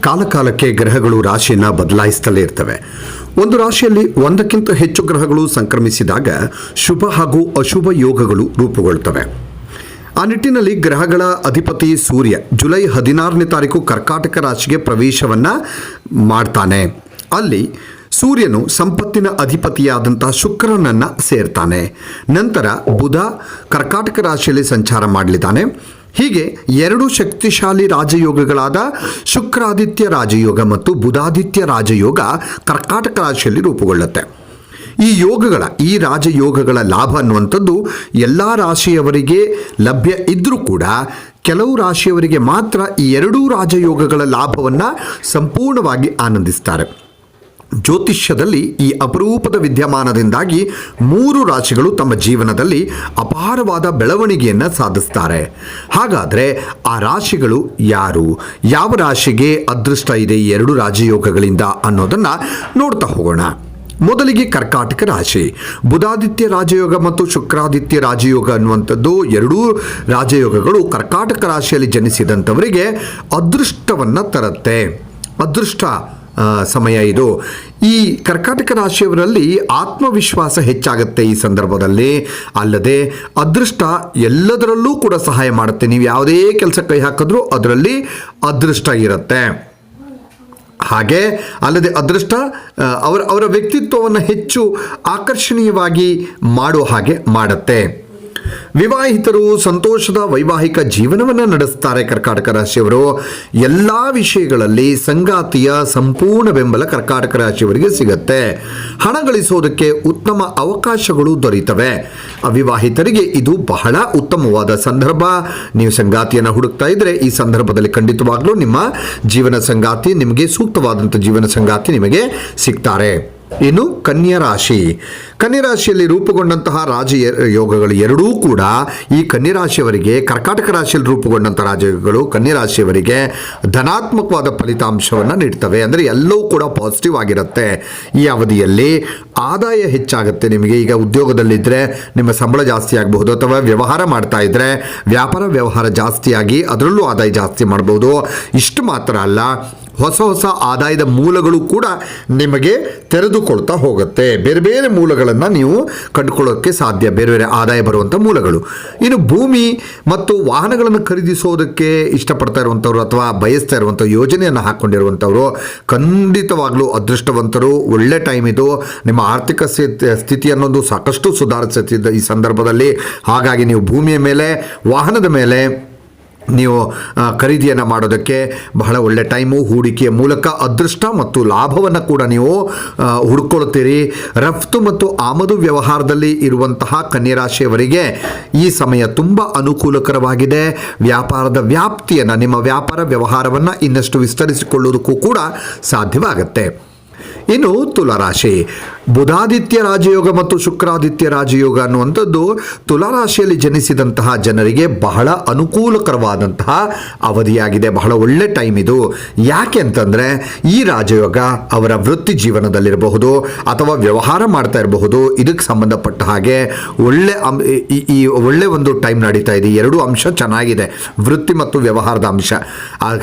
ಕಾಲಕಾಲಕ್ಕೆ ಗ್ರಹಗಳು ರಾಶಿಯನ್ನು ಬದಲಾಯಿಸುತ್ತಲೇ ಇರ್ತವೆ. ಒಂದು ರಾಶಿಯಲ್ಲಿ ಒಂದಕ್ಕಿಂತ ಹೆಚ್ಚು ಗ್ರಹಗಳು ಸಂಕ್ರಮಿಸಿದಾಗ ಶುಭ ಹಾಗೂ ಅಶುಭ ಯೋಗಗಳು ರೂಪುಗೊಳ್ತವೆ. ಆ ನಿಟ್ಟಿನಲ್ಲಿ ಗ್ರಹಗಳ ಅಧಿಪತಿ ಸೂರ್ಯ ಜುಲೈ ಹದಿನಾರನೇ ತಾರೀಕು ಕರ್ಕಾಟಕ ರಾಶಿಗೆ ಪ್ರವೇಶವನ್ನು ಮಾಡ್ತಾನೆ. ಅಲ್ಲಿ ಸೂರ್ಯನು ಸಂಪತ್ತಿನ ಅಧಿಪತಿಯಾದಂಥ ಶುಕ್ರನನ್ನು ಸೇರ್ತಾನೆ. ನಂತರ ಬುಧ ಕರ್ಕಾಟಕ ರಾಶಿಯಲ್ಲಿ ಸಂಚಾರ ಮಾಡಲಿದ್ದಾನೆ. ಹೀಗೆ ಎರಡು ಶಕ್ತಿಶಾಲಿ ರಾಜಯೋಗಗಳಾದ ಶುಕ್ರಾದಿತ್ಯ ರಾಜಯೋಗ ಮತ್ತು ಬುಧಾದಿತ್ಯ ರಾಜಯೋಗ ಕರ್ಕಾಟಕ ರಾಶಿಯಲ್ಲಿ ರೂಪುಗೊಳ್ಳುತ್ತೆ. ಈ ಯೋಗಗಳ, ಈ ರಾಜಯೋಗಗಳ ಲಾಭ ಅನ್ನುವಂಥದ್ದು ಎಲ್ಲ ರಾಶಿಯವರಿಗೆ ಲಭ್ಯ ಇದ್ದರೂ ಕೂಡ ಕೆಲವು ರಾಶಿಯವರಿಗೆ ಮಾತ್ರ ಈ ಎರಡೂ ರಾಜಯೋಗಗಳ ಲಾಭವನ್ನು ಸಂಪೂರ್ಣವಾಗಿ ಆನಂದಿಸ್ತಾರೆ. ಜ್ಯೋತಿಷ್ಯದಲ್ಲಿ ಈ ಅಪರೂಪದ ವಿದ್ಯಮಾನದಿಂದಾಗಿ ಮೂರು ರಾಶಿಗಳು ತಮ್ಮ ಜೀವನದಲ್ಲಿ ಅಪಾರವಾದ ಬೆಳವಣಿಗೆಯನ್ನು ಸಾಧಿಸ್ತಾರೆ. ಹಾಗಾದರೆ ಆ ರಾಶಿಗಳು ಯಾರು? ಯಾವ ರಾಶಿಗೆ ಅದೃಷ್ಟ ಇದೆ ಈ ಎರಡು ರಾಜಯೋಗಗಳಿಂದ ಅನ್ನೋದನ್ನು ನೋಡ್ತಾ ಹೋಗೋಣ. ಮೊದಲಿಗೆ ಕರ್ಕಾಟಕ ರಾಶಿ. ಬುಧಾದಿತ್ಯ ರಾಜಯೋಗ ಮತ್ತು ಶುಕ್ರಾದಿತ್ಯ ರಾಜಯೋಗ ಅನ್ನುವಂಥದ್ದು ಎರಡೂ ರಾಜಯೋಗಗಳು ಕರ್ಕಾಟಕ ರಾಶಿಯಲ್ಲಿ ಜನಿಸಿದಂಥವರಿಗೆ ಅದೃಷ್ಟವನ್ನು ತರುತ್ತೆ. ಅದೃಷ್ಟ ಸಮಯ ಇದು. ಈ ಕರ್ಕಾಟಕ ರಾಶಿಯವರಲ್ಲಿ ಆತ್ಮವಿಶ್ವಾಸ ಹೆಚ್ಚಾಗುತ್ತೆ ಈ ಸಂದರ್ಭದಲ್ಲಿ. ಅಲ್ಲದೆ ಅದೃಷ್ಟ ಎಲ್ಲದರಲ್ಲೂ ಕೂಡ ಸಹಾಯ ಮಾಡುತ್ತೆ. ನೀವು ಯಾವುದೇ ಕೆಲಸ ಕೈ ಹಾಕಿದ್ರೂ ಅದರಲ್ಲಿ ಅದೃಷ್ಟ ಇರುತ್ತೆ. ಹಾಗೆ ಅಲ್ಲದೆ ಅದೃಷ್ಟ ಅವರ ಅವರ ವ್ಯಕ್ತಿತ್ವವನ್ನು ಹೆಚ್ಚು ಆಕರ್ಷಣೀಯವಾಗಿ ಮಾಡುವ ಹಾಗೆ ಮಾಡುತ್ತೆ. ವಿವಾಹಿತರು ಸಂತೋಷದ ವೈವಾಹಿಕ ಜೀವನವನ್ನು ನಡೆಸ್ತಾರೆ ಕರ್ಕಾಟಕ ರಾಶಿಯವರು. ಎಲ್ಲ ವಿಷಯಗಳಲ್ಲಿ ಸಂಗಾತಿಯ ಸಂಪೂರ್ಣ ಬೆಂಬಲ ಕರ್ಕಾಟಕ ರಾಶಿಯವರಿಗೆ ಸಿಗುತ್ತೆ. ಹಣ ಗಳಿಸೋದಕ್ಕೆ ಉತ್ತಮ ಅವಕಾಶಗಳು ದೊರೀತವೆ ಅವಿವಾಹಿತರಿಗೆ ಇದು ಬಹಳ ಉತ್ತಮವಾದ ಸಂದರ್ಭ. ನೀವು ಸಂಗಾತಿಯನ್ನು ಹುಡುಕ್ತಾ ಇದ್ರೆ ಈ ಸಂದರ್ಭದಲ್ಲಿ ಖಂಡಿತವಾಗ್ಲೂ ನಿಮ್ಮ ಜೀವನ ಸಂಗಾತಿ ನಿಮಗೆ ಸೂಕ್ತವಾದಂಥ ಜೀವನ ಸಂಗಾತಿ ನಿಮಗೆ ಸಿಗ್ತಾರೆ. ಇನ್ನು ಕನ್ಯಾ ರಾಶಿ. ಕನ್ಯಾ ರಾಶಿಯಲ್ಲಿ ರೂಪುಗೊಂಡಂತಹ ರಾಜ ಯೋಗಗಳು ಎರಡೂ ಕೂಡ ಈ ಕನ್ಯಾ ರಾಶಿಯವರಿಗೆ, ಕರ್ಕಾಟಕ ರಾಶಿಯಲ್ಲಿ ರೂಪುಗೊಂಡಂತಹ ರಾಜಯೋಗಗಳು ಕನ್ಯಾ ರಾಶಿಯವರಿಗೆ ಧನಾತ್ಮಕವಾದ ಫಲಿತಾಂಶವನ್ನು ನೀಡ್ತವೆ. ಅಂದರೆ ಎಲ್ಲವೂ ಕೂಡ ಪಾಸಿಟಿವ್ ಆಗಿರುತ್ತೆ ಈ ಅವಧಿಯಲ್ಲಿ. ಆದಾಯ ಹೆಚ್ಚಾಗುತ್ತೆ ನಿಮಗೆ. ಈಗ ಉದ್ಯೋಗದಲ್ಲಿದ್ದರೆ ನಿಮ್ಮ ಸಂಬಳ ಜಾಸ್ತಿ ಆಗಬಹುದು ಅಥವಾ ವ್ಯವಹಾರ ಮಾಡ್ತಾ ಇದ್ದರೆ ವ್ಯಾಪಾರ ವ್ಯವಹಾರ ಜಾಸ್ತಿಯಾಗಿ ಅದರಲ್ಲೂ ಆದಾಯ ಜಾಸ್ತಿ ಮಾಡ್ಬೋದು. ಇಷ್ಟು ಮಾತ್ರ ಅಲ್ಲ. ಹೊಸ ಹೊಸ ಆದಾಯದ ಮೂಲಗಳು ಕೂಡ ನಿಮಗೆ ತೆರೆದುಕೊಳ್ತಾ ಹೋಗುತ್ತೆ. ಬೇರೆ ಬೇರೆ ಮೂಲಗಳನ್ನು ನೀವು ಕಂಡುಕೊಳ್ಳೋಕ್ಕೆ ಸಾಧ್ಯ. ಬೇರೆ ಬೇರೆ ಆದಾಯ ಬರುವಂಥ ಮೂಲಗಳು. ಇನ್ನು ಭೂಮಿ ಮತ್ತು ವಾಹನಗಳನ್ನು ಖರೀದಿಸೋದಕ್ಕೆ ಇಷ್ಟಪಡ್ತಾ ಇರುವಂಥವ್ರು ಅಥವಾ ಬಯಸ್ತಾ ಇರುವಂಥ ಯೋಜನೆಯನ್ನು ಹಾಕ್ಕೊಂಡಿರುವಂಥವ್ರು ಖಂಡಿತವಾಗಲೂ ಅದೃಷ್ಟವಂತರು. ಒಳ್ಳೆ ಟೈಮ್ ಇದು. ನಿಮ್ಮ ಆರ್ಥಿಕ ಸ್ಥಿತಿ ಅನ್ನೋದು ಸಾಕಷ್ಟು ಸುಧಾರಿಸುತ್ತಿದ್ದ ಈ ಸಂದರ್ಭದಲ್ಲಿ. ಹಾಗಾಗಿ ನೀವು ಭೂಮಿಯ ಮೇಲೆ, ವಾಹನದ ಮೇಲೆ ನೀವು ಖರೀದಿಯನ್ನು ಮಾಡೋದಕ್ಕೆ ಬಹಳ ಒಳ್ಳೆ ಟೈಮು, ಹೂಡಿಕೆಯ ಮೂಲಕ ಅದೃಷ್ಟ ಮತ್ತು ಲಾಭವನ್ನು ಕೂಡ ನೀವು ಹುಡ್ಕೊಳ್ತೀರಿ ರಫ್ತು ಮತ್ತು ಆಮದು ವ್ಯವಹಾರದಲ್ಲಿ ಇರುವಂತಹ ಕನ್ಯರಾಶಿಯವರಿಗೆ ಈ ಸಮಯ ತುಂಬ ಅನುಕೂಲಕರವಾಗಿದೆ. ವ್ಯಾಪಾರದ ವ್ಯಾಪ್ತಿಯನ್ನು, ನಿಮ್ಮ ವ್ಯಾಪಾರ ವ್ಯವಹಾರವನ್ನು ಇನ್ನಷ್ಟು ವಿಸ್ತರಿಸಿಕೊಳ್ಳುವುದಕ್ಕೂ ಕೂಡ ಸಾಧ್ಯವಾಗುತ್ತೆ. ಇನ್ನು ತುಲಾರಾಶಿ ಬುಧಾದಿತ್ಯ ರಾಜಯೋಗ ಮತ್ತು ಶುಕ್ರಾದಿತ್ಯ ರಾಜಯೋಗ ಅನ್ನುವಂಥದ್ದು ತುಲಾರಾಶಿಯಲ್ಲಿ ಜನಿಸಿದಂತಹ ಜನರಿಗೆ ಬಹಳ ಅನುಕೂಲಕರವಾದಂತಹ ಅವಧಿಯಾಗಿದೆ. ಬಹಳ ಒಳ್ಳೆ ಟೈಮ್ ಇದು. ಯಾಕೆ ಅಂತಂದರೆ ಈ ರಾಜಯೋಗ ಅವರ ವೃತ್ತಿ ಜೀವನದಲ್ಲಿರಬಹುದು ಅಥವಾ ವ್ಯವಹಾರ ಮಾಡ್ತಾ ಇರಬಹುದು. ಇದಕ್ಕೆ ಸಂಬಂಧಪಟ್ಟ ಹಾಗೆ ಒಳ್ಳೆ ಈ- ಒಳ್ಳೆ ಒಂದು ಟೈಮ್ ನಡೀತಾ ಇದೆ. ಎರಡು ಅಂಶ ಚೆನ್ನಾಗಿದೆ. ವೃತ್ತಿ ಮತ್ತು ವ್ಯವಹಾರದ ಅಂಶ.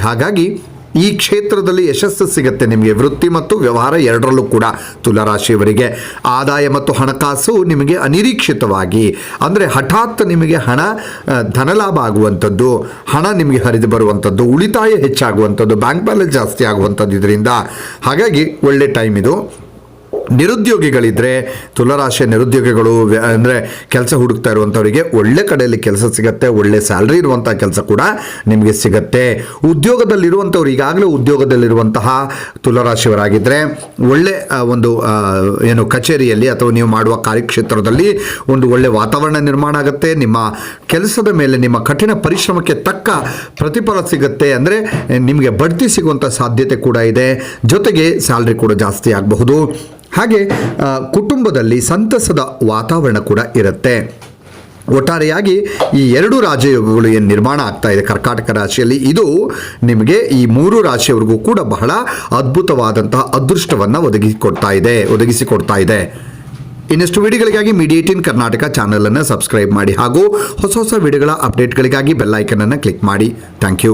ಹಾಗಾಗಿ ಈ ಕ್ಷೇತ್ರದಲ್ಲಿ ಯಶಸ್ಸು ಸಿಗುತ್ತೆ ನಿಮಗೆ. ವೃತ್ತಿ ಮತ್ತು ವ್ಯವಹಾರ ಎರಡರಲ್ಲೂ ಕೂಡ ತುಲರಾಶಿಯವರಿಗೆ. ಆದಾಯ ಮತ್ತು ಹಣಕಾಸು ನಿಮಗೆ ಅನಿರೀಕ್ಷಿತವಾಗಿ. ಅಂದರೆ ಹಠಾತ್ ನಿಮಗೆ ಹಣ ಧನ ಧನಲಾಭ ಆಗುವಂಥದ್ದು, ಹಣ ನಿಮಗೆ ಹರಿದು ಬರುವಂಥದ್ದು, ಉಳಿತಾಯ ಹೆಚ್ಚಾಗುವಂಥದ್ದು, ಬ್ಯಾಂಕ್ ಬ್ಯಾಲೆನ್ಸ್ ಜಾಸ್ತಿ ಆಗುವಂಥದ್ದು ಇದರಿಂದ. ಹಾಗಾಗಿ ಒಳ್ಳೆ ಟೈಮ್ ಇದು. ನಿರುದ್ಯೋಗಿಗಳಿದ್ರೆ ತುಲಾರಾಶಿಯ ನಿರುದ್ಯೋಗಿಗಳು ಅಂದರೆ ಕೆಲಸ ಹುಡುಕ್ತಾ ಇರುವಂಥವರಿಗೆ ಒಳ್ಳೆ ಕಡೆಯಲ್ಲಿ ಕೆಲಸ ಸಿಗತ್ತೆ, ಒಳ್ಳೆ ಸ್ಯಾಲ್ರಿ ಇರುವಂಥ ಕೆಲಸ ಕೂಡ ನಿಮಗೆ ಸಿಗತ್ತೆ. ಉದ್ಯೋಗದಲ್ಲಿರುವಂಥವ್ರು ಈಗಾಗಲೇ ಉದ್ಯೋಗದಲ್ಲಿರುವಂತಹ ತುಲರಾಶಿಯವರಾಗಿದ್ದರೆ ಒಳ್ಳೆ ಒಂದು ಏನು ಕಚೇರಿಯಲ್ಲಿ ಅಥವಾ ನೀವು ಮಾಡುವ ಕಾರ್ಯಕ್ಷೇತ್ರದಲ್ಲಿ ಒಂದು ಒಳ್ಳೆ ವಾತಾವರಣ ನಿರ್ಮಾಣ ಆಗುತ್ತೆ, ನಿಮ್ಮ ಕೆಲಸದ ಮೇಲೆ ನಿಮ್ಮ ಕಠಿಣ ಪರಿಶ್ರಮಕ್ಕೆ ತಕ್ಕ ಪ್ರತಿಫಲ ಸಿಗುತ್ತೆ, ಅಂದರೆ ನಿಮಗೆ ಬಡ್ತಿ ಸಿಗುವಂಥ ಸಾಧ್ಯತೆ ಕೂಡ ಇದೆ. ಜೊತೆಗೆ ಸ್ಯಾಲ್ರಿ ಕೂಡ ಜಾಸ್ತಿ ಆಗಬಹುದು. ಹಾಗೆ ಕುಟುಂಬದಲ್ಲಿ ಸಂತಸದ ವಾತಾವರಣ ಕೂಡ ಇರುತ್ತೆ. ಒಟ್ಟಾರೆಯಾಗಿ ಈ ಎರಡು ರಾಜಯೋಗಗಳು ಏನು ನಿರ್ಮಾಣ ಆಗ್ತಾ ಇದೆ ಕರ್ನಾಟಕ ರಾಶಿಯಲ್ಲಿ, ಇದು ನಿಮಗೆ ಈ ಮೂರು ರಾಶಿಯವರಿಗೂ ಕೂಡ ಬಹಳ ಅದ್ಭುತವಾದಂತಹ ಅದೃಷ್ಟವನ್ನು ಒದಗಿಸಿಕೊಡ್ತಾ ಇದೆ ಒದಗಿಸಿಕೊಡ್ತಾ ಇದೆ. ಇನ್ನಷ್ಟು ವಿಡಿಯೋಗಳಿಗಾಗಿ ಮೀಡಿಯೇಟಿನ್ ಕರ್ನಾಟಕ ಚಾನಲನ್ನು ಸಬ್ಸ್ಕ್ರೈಬ್ ಮಾಡಿ ಹಾಗೂ ಹೊಸ ಹೊಸ ವಿಡಿಯೋಗಳ ಅಪ್ಡೇಟ್ಗಳಿಗಾಗಿ ಬೆಲ್ಲೈಕನನ್ನು ಕ್ಲಿಕ್ ಮಾಡಿ. Thank you.